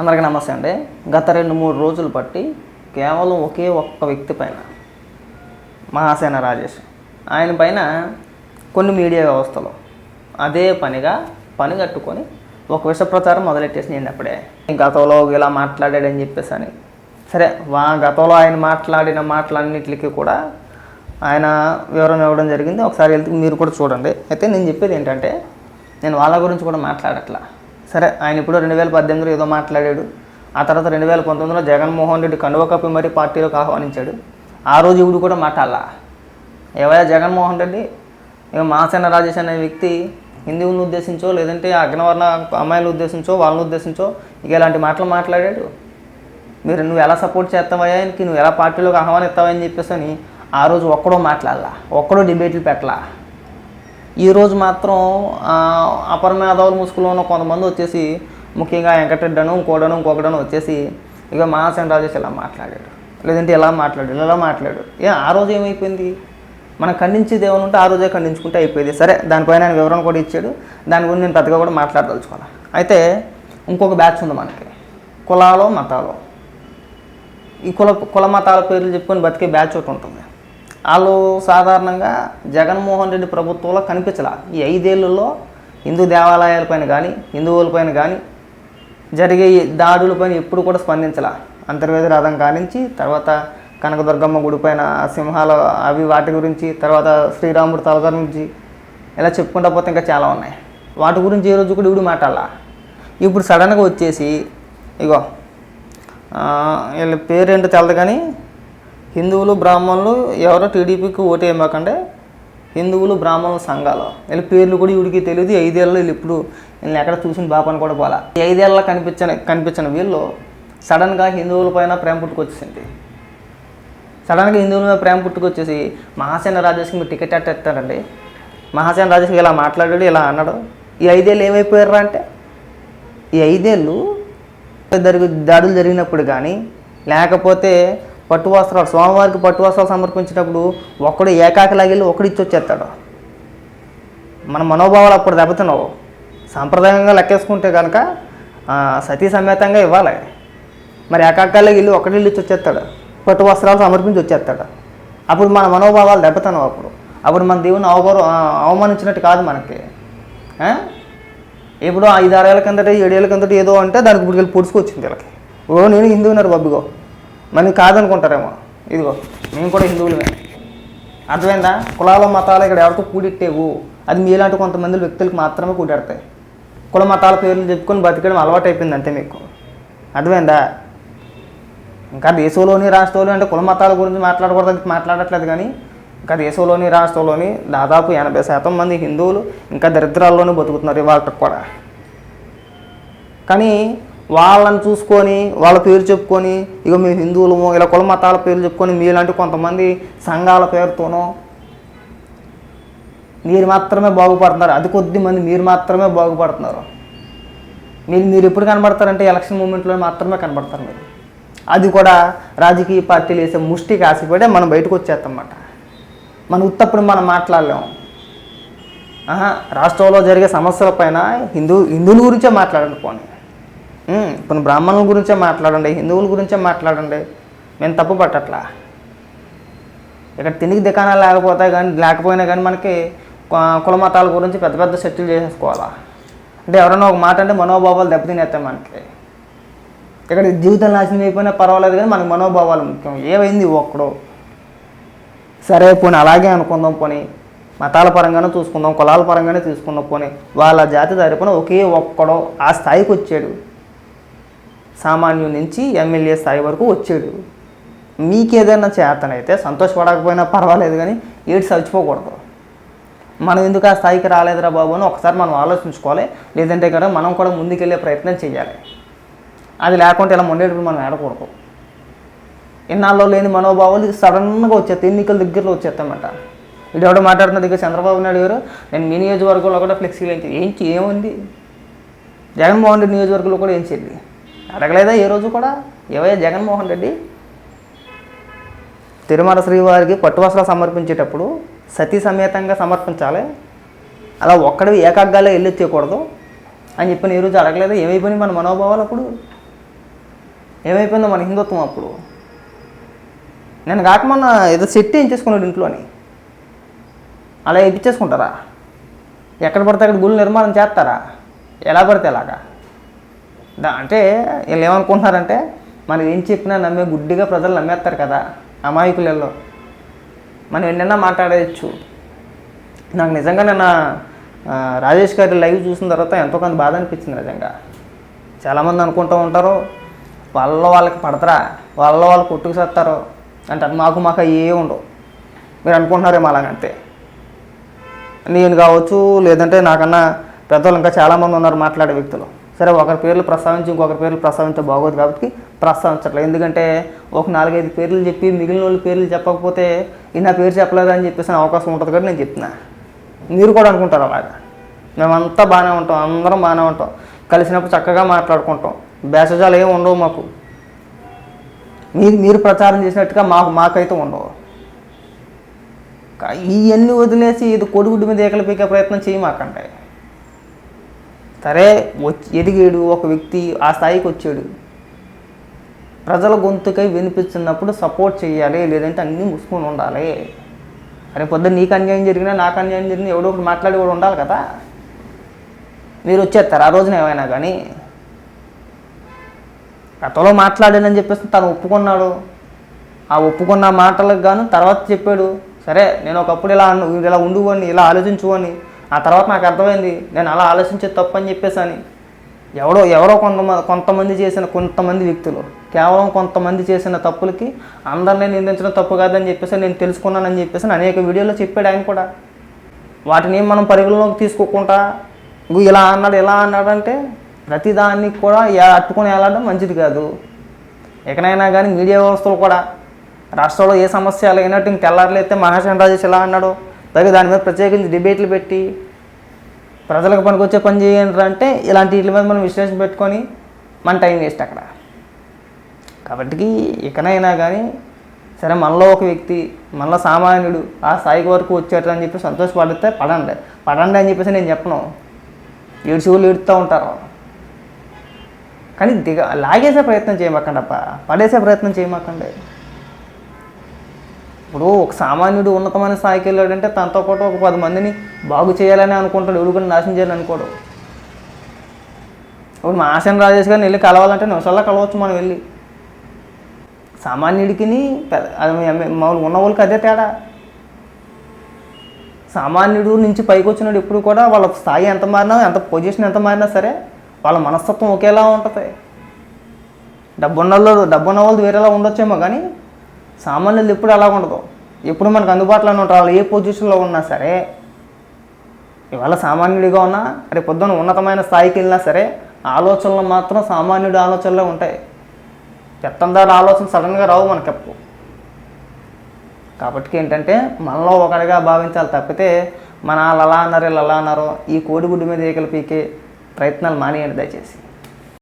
అందరికీ నమస్తే అండి. గత రెండు మూడు రోజులు బట్టి కేవలం ఒకే ఒక్క వ్యక్తి పైన మహాసేన రాజేష్ ఆయన పైన కొన్ని మీడియా వ్యవస్థలు అదే పనిగా పని కట్టుకొని ఒక విష ప్రచారం మొదలెట్టేసి నేను అప్పుడే గతంలో ఇలా మాట్లాడాడని చెప్పేసి అని. సరే వా గతంలో ఆయన మాట్లాడిన మాటలన్నిటికీ కూడా ఆయన వివరణ ఇవ్వడం జరిగింది. ఒకసారి వెళ్తే మీరు కూడా చూడండి. అయితే నేను చెప్పేది ఏంటంటే నేను వాళ్ళ గురించి కూడా మాట్లాడట్లా. సరే ఆయన ఇప్పుడు రెండు వేల పద్దెనిమిదిలో ఏదో మాట్లాడాడు. ఆ తర్వాత రెండు వేల పంతొమ్మిదిలో జగన్మోహన్ రెడ్డి కండువ కప్పి మరీ పార్టీలోకి ఆహ్వానించాడు. ఆ రోజు ఇప్పుడు కూడా మాట్లాడాల ఏవయ్యా జగన్మోహన్ రెడ్డి? మాసేన రాజేష్ అనే వ్యక్తి హిందువులను ఉద్దేశించో లేదంటే అగ్నవర్ణ అమ్మాయిలను ఉద్దేశించో వాళ్ళని ఉద్దేశించో ఇక ఇలాంటి మాటలు మాట్లాడాడు. మీరు నువ్వు ఎలా సపోర్ట్ చేస్తావయ్యా? ఆయనకి నువ్వు ఎలా పార్టీలోకి ఆహ్వానిస్తావని చెప్పేసి అని ఆ రోజు ఒక్కడో మాట్లాడాల. ఒక్కడో డిబేట్లు పెట్టలా. ఈరోజు మాత్రం అపర మేధావుల ముసుగులో ఉన్న కొంతమంది వచ్చేసి ముఖ్యంగా వెంకటరెడ్డను ఇంకోడను ఇంకొకడను వచ్చేసి ఇక మహాసేన రాజేష్ ఇలా మాట్లాడాడు. లేదంటే ఇలా మాట్లాడాడు? ఇలా మాట్లాడాడు? ఏ ఆ రోజు ఏమైపోయింది? మనం ఖండించేది ఏమైనా ఉంటే ఆ రోజే ఖండించుకుంటే అయిపోయింది. సరే దానిపైన ఆయన వివరణ కూడా ఇచ్చాడు. దాని గురించి నేను పెద్దగా కూడా మాట్లాడదలుచుకోవాలి? అయితే ఇంకొక బ్యాచ్ ఉంది మనకి. కులాలో మతాలో. ఈ కుల కుల మతాల పేర్లు చెప్పుకొని బతికే బ్యాచ్ ఒకటి ఉంటుంది. వాళ్ళు సాధారణంగా జగన్మోహన్ రెడ్డి ప్రభుత్వంలో కనిపించాల. ఈ ఐదేళ్ళలో హిందూ దేవాలయాలపైన కానీ హిందువులపైన కానీ జరిగే దాడులపైన ఎప్పుడు కూడా స్పందించాల. అంతర్వేది రథం కానించి తర్వాత కనకదుర్గమ్మ గుడి పైన సింహాల అవి వాటి గురించి తర్వాత శ్రీరాముడు తల గురించి ఇలా చెప్పుకుంటా పోతే ఇంకా చాలా ఉన్నాయి. వాటి గురించి ఏ రోజు కూడా ఇవిడు మాట్లాడాల. ఇప్పుడు సడన్గా వచ్చేసి ఇగో వీళ్ళ వీళ్ళ పేరేంటో తెలదు కానీ హిందువులు బ్రాహ్మణులు ఎవరో టీడీపీకి ఓటు వేయమాకంటే హిందువులు బ్రాహ్మణుల సంఘాలు. వీళ్ళ పేర్లు కూడా వీడికి తెలియదు. ఐదేళ్ళలో ఐదేళ్ళు వీళ్ళు ఇప్పుడు వీళ్ళని ఎక్కడ చూసిన బాపని కూడా పోలా. ఈ ఐదేళ్ళ కనిపించని కనిపించిన వీళ్ళు సడన్గా హిందువుల పైన ప్రేమ పుట్టుకొచ్చేసింది. సడన్గా హిందువుల మీద ప్రేమ పుట్టుకొచ్చేసి మహాసేన రాజేష్కి మీరు టికెట్ అట్టేస్తారండి మహాసేన రాజేష్కి ఇలా మాట్లాడాడు ఇలా అన్నాడు. ఈ ఐదేళ్ళు ఏమైపోయారా అంటే ఈ ఐదేళ్ళు జరిగి దాడులు జరిగినప్పుడు కానీ లేకపోతే పట్టు వస్త్రాలు స్వామివారికి పట్టు వస్త్రాలు సమర్పించేటప్పుడు ఒక్కడు ఏకాకిలాగెళ్ళి ఒకడు ఇచ్చి వచ్చేస్తాడు. మన మనోభావాలు అప్పుడు దెబ్బతిన్నావు సాంప్రదాయంగా లెక్కేసుకుంటే కనుక సతీ సమేతంగా ఇవ్వాలి. మరి ఏకాకాలకి వెళ్ళి ఒకటి ఇచ్చి వచ్చేస్తాడు. పట్టు వస్త్రాలు సమర్పించి వచ్చేస్తాడు. అప్పుడు మన మనోభావాలు దెబ్బతనవు అప్పుడు. అప్పుడు మన దేవుని అవగౌరవ అవమానించినట్టు కాదు మనకి. ఇప్పుడు ఐదు ఆరేళ్ళ కిందట ఏడేళ్ళ కిందట ఏదో అంటే దానికి ఇప్పుడు వెళ్ళి పొడుచుకొచ్చింది వీళ్ళకి. ఓ నేను హిందువున్నారు బబ్బిగో మరి కాదనుకుంటారేమో. ఇదిగో మేము కూడా హిందువులమే. అర్థమైందా? కులాల మతాలు ఇక్కడ ఎవరితో కూడిట్టేవు? అది మీలాంటి కొంతమంది వ్యక్తులకు మాత్రమే కూడాడతాయి. కుల మతాల పేర్లు చెప్పుకొని బతికడం అలవాటు అయిపోయింది అంతే మీకు. అర్థమైందా? ఇంకా దేశంలోని రాష్ట్రంలో అంటే కుల మతాల గురించి మాట్లాడకూడదు మాట్లాడట్లేదు కానీ ఇంకా దేశంలోని రాష్ట్రంలోని దాదాపు ఎనభై శాతం మంది హిందువులు ఇంకా దరిద్రాల్లోనే బతుకుతున్నారు ఇవాళ కూడా. కానీ వాళ్ళని చూసుకొని వాళ్ళ పేరు చెప్పుకొని ఇక మేము హిందువులము ఇలా కుల మతాల పేర్లు చెప్పుకొని మీలాంటి కొంతమంది సంఘాల పేరుతోనో మీరు మాత్రమే బాగుపడుతున్నారు. అది కొద్ది మంది మీరు మాత్రమే బాగుపడుతున్నారు. మీరు మీరు ఎప్పుడు కనబడతారంటే ఎలక్షన్ మూమెంట్లో మాత్రమే కనబడతారు మీరు. అది కూడా రాజకీయ పార్టీలు వేసే ముష్టికి ఆశపడే మనం బయటకు వచ్చేస్తామన్నమాట. మనం ఉత్తప్పుడు మనం మాట్లాడలేము రాష్ట్రంలో జరిగే సమస్యల పైన హిందూ హిందువుల గురించే మాట్లాడండి పోనీ. కొన్ని ఇప్పుడు బ్రాహ్మణుల గురించే మాట్లాడండి హిందువుల గురించే మాట్లాడండి. మేము తప్పు పట్టట్లా. ఇక్కడ తినికి దుకాణాలు లేకపోతే కానీ లేకపోయినా కానీ మనకి కుల మతాల గురించి పెద్ద పెద్ద చర్చలు చేసేసుకోవాలా? అంటే ఎవరైనా ఒక మాట అంటే మనోభావాలు దెబ్బతినేస్తాయి మనకి. ఇక్కడ జీవితం నాశనం అయిపోయినా పర్వాలేదు కానీ మనకు మనోభావాలు ముఖ్యం. ఏమైంది ఒక్కడో? సరే పోనీ అలాగే అనుకుందాం పోనీ. మతాల పరంగానే చూసుకుందాం కులాల పరంగానే తీసుకుందాం పోనీ. వాళ్ళ జాతి తరపున ఒకే ఒక్కడో ఆ స్థాయికి వచ్చాడు. సామాన్యు నుంచి ఎమ్మెల్యే స్థాయి వరకు వచ్చాడు మీకేదైనా చేతనైతే సంతోషపడకపోయినా పర్వాలేదు కానీ ఏడ్స్ చచ్చిపోకూడదు. మనం ఎందుకు ఆ స్థాయికి రాలేదురా బాబు అని ఒకసారి మనం ఆలోచించుకోవాలి. లేదంటే కదా మనం కూడా ముందుకెళ్ళే ప్రయత్నం చేయాలి. అది లేకుంటే ఇలా మొండేటప్పుడు మనం ఏడకూడదు ఇన్నాళ్ళు లేని మనోభావాలు సడన్గా వచ్చేస్తాయి. ఎన్నికల దగ్గరలో వచ్చేస్తామట ఇది ఎవడో మాట్లాడుతున్న దగ్గర చంద్రబాబు నాయుడు గారు నేను మీ నియోజకవర్గంలో కూడా ఫ్లెక్సీలు ఏంటి ఏం ఏముంది? జగన్మోహన్ రెడ్డి నియోజకవర్గంలో కూడా ఏం చేయాలి అడగలేదా ఏ రోజు కూడా? ఏవయ్యా జగన్మోహన్ రెడ్డి? తిరుమల శ్రీవారికి పట్టు సమర్పించేటప్పుడు సతీ సమేతంగా సమర్పించాలి. అలా ఒక్కడివి ఏకాగ్గాలో వెళ్ళొచ్చేయకూడదు అని చెప్పిన ఈ రోజు అడగలేదు? ఏమైపోయినాయి మన మనోభావాలు అప్పుడు? ఏమైపోయిందో మన హిందుత్వం అప్పుడు? నేను కాకమన్నా ఏదో సెట్ వేయించేసుకున్నాడు ఇంట్లోని. అలా ఇప్పించేసుకుంటారా ఎక్కడ పడితే అక్కడ గుళ్ళు నిర్మాణం చేస్తారా? ఎలా పడితే ఎలాగా? దా అంటే వీళ్ళు ఏమనుకుంటున్నారంటే మనం ఏం చెప్పినా నమ్మే గుడ్డిగా ప్రజలు నమ్మేస్తారు కదా అమాయకులలో మనం ఎన్నైనా మాట్లాడేయచ్చు. నాకు నిజంగా నిన్న రాజేష్ గారి లైవ్ చూసిన తర్వాత ఎంతో కొంత బాధ అనిపించింది నిజంగా. చాలామంది అనుకుంటూ ఉంటారు వాళ్ళ వాళ్ళకి పడతారా వాళ్ళ వాళ్ళు కొట్టుకు చేస్తారు అంటే మాకు మాకు ఏ ఉండవు. మీరు అనుకుంటున్నారేమో అలాగంతే. నేను కావచ్చు లేదంటే నాకన్నా పెద్దవాళ్ళు ఇంకా చాలామంది ఉన్నారు మాట్లాడే వ్యక్తులు. సరే ఒకరి పేర్లు ప్రస్తావించి ఇంకొకరి పేర్లు ప్రస్తావించే బాగోదు కాబట్టి ప్రస్తావించట్లేదు. ఎందుకంటే ఒక నాలుగైదు పేర్లు చెప్పి మిగిలిన వాళ్ళ పేర్లు చెప్పకపోతే ఈ నా పేరు చెప్పలేదు అని చెప్పేసి అవకాశం ఉంటుంది కాబట్టి నేను చెప్తున్నా. మీరు కూడా అనుకుంటారు అలాగా మేమంతా బాగానే ఉంటాం అందరం బాగానే ఉంటాం కలిసినప్పుడు చక్కగా మాట్లాడుకుంటాం. భేషజాలు ఏమి ఉండవు మాకు. మీరు మీరు ప్రచారం చేసినట్టుగా మాకు మాకైతే ఉండవు. ఇవన్నీ వదిలేసి ఇది కొడుగుడ్డు మీద ఏకలు పీకే ప్రయత్నం చేయమాకండి సరే వచ్చి ఎదిగాడు ఒక వ్యక్తి ఆ స్థాయికి వచ్చాడు. ప్రజల గొంతుకై వినిపిస్తున్నప్పుడు సపోర్ట్ చేయాలి లేదంటే అన్నీ మూసుకొని ఉండాలి. అరే పొద్దున్న నీకు అన్యాయం జరిగినా నాకు అన్యాయం జరిగినా ఎవడో ఒకటి మాట్లాడి కూడా ఉండాలి కదా. మీరు వచ్చేస్తారు ఆ రోజున ఏమైనా కానీ. గతంలో మాట్లాడానని చెప్పేసి తను ఒప్పుకున్నాడు. ఆ ఒప్పుకున్న మాటలకు గాను తర్వాత చెప్పాడు. సరే నేను ఒకప్పుడు ఇలా ఇలా ఉండువని ఇలా ఆలోచించువని ఆ తర్వాత నాకు అర్థమైంది నేను అలా ఆలోచించేది తప్పు అని చెప్పేసి అని ఎవడో ఎవరో కొంతమంది కొంతమంది చేసిన కొంతమంది వ్యక్తులు కేవలం కొంతమంది చేసిన తప్పులకి అందరినీ నిందించడం తప్పు కాదని చెప్పేసి నేను తెలుసుకున్నానని చెప్పేసి అనేక వీడియోలో చెప్పాడు ఆయన కూడా. వాటిని మనం పరిగణలోకి తీసుకోకుండా ఇలా అన్నాడు ఇలా అన్నాడు అంటే ప్రతిదాన్ని కూడా అట్టుకుని అట్టుకొని వెళ్ళడం మంచిది కాదు. ఎక్కడైనా కానీ మీడియా వ్యవస్థలు కూడా రాష్ట్రంలో ఏ సమస్య లేనట్టు ఇంక తెల్లారులైతే మహాశన్ ఇలా అన్నాడు పైగా దాని మీద ప్రత్యేకించి డిబేట్లు పెట్టి ప్రజలకు పనికొచ్చే పని చేయండి అంటే ఇలాంటి వీటి మీద మనం విశ్లేషణ పెట్టుకొని మన టైం వేస్ట్ అక్కడ. కాబట్టి ఇకనైనా కానీ సరే మనలో ఒక వ్యక్తి మనలో సామాన్యుడు ఆ స్థాయికి వరకు వచ్చాడు అని చెప్పి సంతోషపడితే పడండి. పడండి అని చెప్పేసి నేను చెప్పను. ఏడ్చి వాళ్ళు ఏడుతూ ఉంటారు. కానీ దిగ లాగేసే ప్రయత్నం చేయమాకండి అప్ప పడేసే ప్రయత్నం చేయమాకండి. ఇప్పుడు ఒక సామాన్యుడు ఉన్నతమైన స్థాయికి వెళ్ళాడంటే తనతో పాటు ఒక పది మందిని బాగు చేయాలని అనుకుంటాడు ఎవరు కూడా నాశనం చేయాలని అనుకోడు. ఇప్పుడు మా ఆశన్ రాజేష్ గారిని వెళ్ళి కలవాలంటే నిమిషాల్లో కలవచ్చు మనం వెళ్ళి. సామాన్యుడికి మామూలు ఉన్న వాళ్ళకి అదే తేడా. సామాన్యుడు నుంచి పైకి వచ్చినాడు ఎప్పుడు కూడా వాళ్ళ స్థాయి ఎంత మారినా ఎంత పొజిషన్ ఎంత మారినా సరే వాళ్ళ మనస్తత్వం ఒకేలా ఉంటుంది. డబ్బున్న వాళ్ళు డబ్బున్న వాళ్ళు వేరేలా ఉండొచ్చేమో కానీ సామాన్యులు ఎప్పుడు అలా ఉండదు. ఎప్పుడు మనకు అందుబాటులోనే ఉంటారు. వాళ్ళు ఏ పొజిషన్లో ఉన్నా సరే ఇవాళ సామాన్యుడిగా ఉన్నా రేపు పొద్దున ఉన్నతమైన స్థాయికి వెళ్ళినా సరే ఆలోచనలు మాత్రం సామాన్యుడి ఆలోచనలే ఉంటాయి. పెత్తందారు ఆలోచన సడన్గా రావు మనకెప్పుడు కాబట్టి ఏంటంటే మనలో ఒకరిగా భావించాలి తప్పితే మన వాళ్ళు అలా అన్నారు వీళ్ళు అలా అన్నారు ఈ కోడిగుడ్డు మీద ఏకలు పీకే ప్రయత్నాలు మానేయండి దయచేసి.